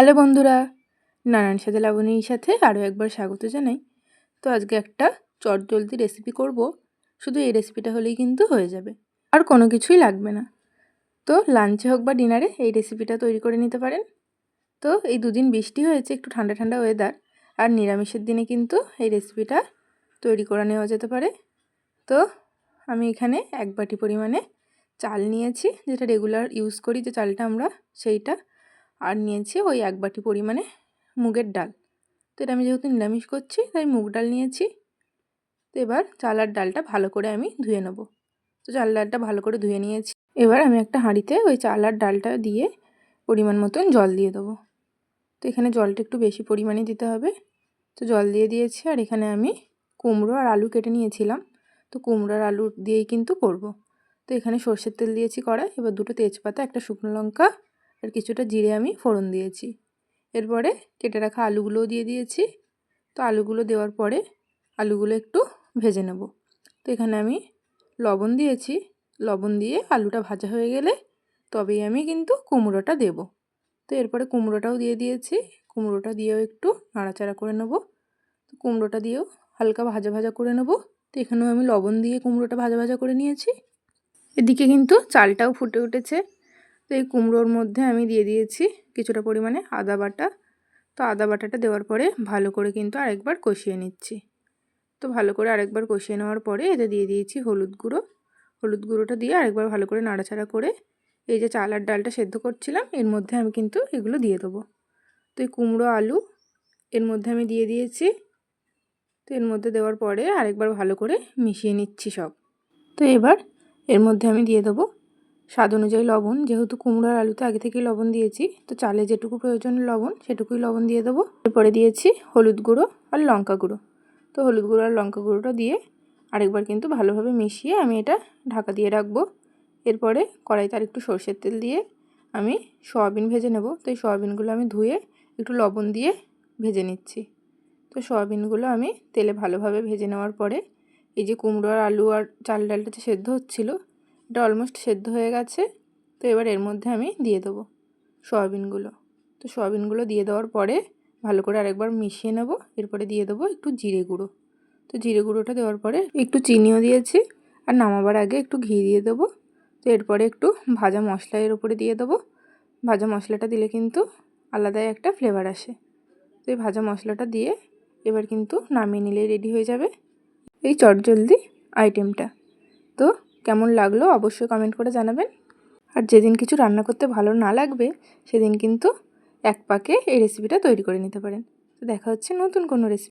Hello বন্ধুরা নানান সাথে লাবণীর সাথে আরও একবার স্বাগত জানাই। তো আজকে একটা চটজলদি রেসিপি করব, শুধু এই রেসিপিটা হলেই কিন্তু হয়ে যাবে, আর কোনো কিছুই লাগবে না। তো লাঞ্চে হোক বা ডিনারে এই রেসিপিটা তৈরি করে নিতে পারেন। তো এই দুদিন বৃষ্টি হয়েছে, একটু ঠান্ডা ঠান্ডা ওয়েদার আর নিরামিষের দিনে কিন্তু এই রেসিপিটা তৈরি করে নেওয়া যেতে পারে। তো আমি এখানে এক বাটি পরিমাণে চাল নিয়েছি, যেটা রেগুলার ইউজ করি, যে চালটা আমরা সেইটা আর নিয়েছি ওই এক বাটি পরিমাণে মুগের ডাল। তো এটা আমি যেহেতু নিরামিষ করছি, তাই মুগ ডাল নিয়েছি। তো এবার চাল আর ডালটা ভালো করে আমি ধুয়ে নেব। তো চাল ডালটা ভালো করে ধুয়ে নিয়েছি। এবার আমি একটা হাঁড়িতে ওই চাল আর ডালটা দিয়ে পরিমাণ মতন জল দিয়ে দেবো। তো এখানে জলটা একটু বেশি পরিমাণে দিতে হবে। তো জল দিয়ে দিয়েছি আর এখানে আমি কুমড়ো আর আলু কেটে নিয়েছিলাম। তো কুমড়ো আর আলু দিয়েই কিন্তু করব। তো এখানে সর্ষের তেল দিয়েছি কড়াই, এবার দুটো তেজপাতা, একটা শুকনো লঙ্কা আর কিছুটা জিরে আমি ফোড়ন দিয়েছি। এরপরে কেটে রাখা আলুগুলোও দিয়ে দিয়েছি। তো আলুগুলো দেওয়ার পরে আলুগুলো একটু ভেজে নেব। তো এখানে আমি লবণ দিয়েছি। লবণ দিয়ে আলুটা ভাজা হয়ে গেলে তবেই আমি কিন্তু কুমড়োটা দেব। তো এরপরে কুমড়োটাও দিয়ে দিয়েছি। কুমড়োটা দিয়েও একটু নাড়াচাড়া করে নেব। তো কুমড়োটা দিয়েও হালকা ভাজা ভাজা করে নেব। তো এখানেও আমি লবণ দিয়ে কুমড়োটা ভাজা ভাজা করে নিয়েছি। এদিকে কিন্তু চালটাও ফুটে উঠেছে। তো এই কুমড়োর মধ্যে আমি দিয়ে দিয়েছি কিছুটা পরিমাণে আদা বাটা। তো আদা বাটাটা দেওয়ার পরে ভালো করে কিন্তু আরেকবার কষিয়ে নিচ্ছি। তো ভালো করে আরেকবার কষিয়ে নেওয়ার পরে এতে দিয়ে দিয়েছি হলুদ গুঁড়ো। হলুদ গুঁড়োটা দিয়ে আরেকবার ভালো করে নাড়াচাড়া করে এই যে চাল আর ডালটা সেদ্ধ করছিলাম, এর মধ্যে আমি কিন্তু এগুলো দিয়ে দেবো। তো এই কুমড়ো আলু, এর মধ্যে আমি দিয়ে দিয়েছি। তো এর মধ্যে দেওয়ার পরে আরেকবার ভালো করে মিশিয়ে নিচ্ছি সব। তো এবার এর মধ্যে আমি দিয়ে দেবো স্বাদ অনুযায়ী লবণ, যেহেতু কুমড়োর আলুতে আগে থেকেই লবণ দিয়েছি, তো চালে যেটুকু প্রয়োজন লবণ, সেটুকুই লবণ দিয়ে দেবো। এরপরে দিয়েছি হলুদ গুঁড়ো আর লঙ্কা গুঁড়ো। তো হলুদ গুঁড়ো আর লঙ্কা গুঁড়োটা দিয়ে আরেকবার কিন্তু ভালোভাবে মিশিয়ে আমি এটা ঢাকা দিয়ে রাখব। এরপরে কড়াইতে আর একটু সর্ষের তেল দিয়ে আমি সয়াবিন ভেজে নেব। তো এই সয়াবিনগুলো আমি ধুয়ে একটু লবণ দিয়ে ভেজে নিচ্ছি। তো সয়াবিনগুলো আমি তেলে ভালোভাবে ভেজে নেওয়ার পরে, এই যে কুমড়ো আর আলু আর চাল ডালটা যে সেদ্ধ হচ্ছিল এটা অলমোস্ট সেদ্ধ হয়ে গেছে। তো এবার এর মধ্যে আমি দিয়ে দেবো সয়াবিনগুলো। তো সয়াবিনগুলো দিয়ে দেওয়ার পরে ভালো করে আরেকবার মিশিয়ে নেব। এরপরে দিয়ে দেবো একটু জিরে গুঁড়ো। তো জিরে গুঁড়োটা দেওয়ার পরে একটু চিনিও দিয়েছি আর নামাবার আগে একটু ঘি দিয়ে দেবো। তো এরপরে একটু ভাজা মশলা এর উপরে দিয়ে দেবো। ভাজা মশলাটা দিলে কিন্তু আলাদাই একটা ফ্লেভার আসে। তো এই ভাজা মশলাটা দিয়ে এবার কিন্তু নামিয়ে নিলেই রেডি হয়ে যাবে। এই চটজলদি আইটেমটা তো কেমন লাগল অবশ্যই কমেন্ট করে জানাবেন। আর যেদিন কিছু রান্না করতে ভালো না লাগবে, সেদিন কিন্তু এক পাকে এই রেসিপিটা তৈরি করে নিতে পারেন। তো দেখা হচ্ছে নতুন কোনো রেসিপি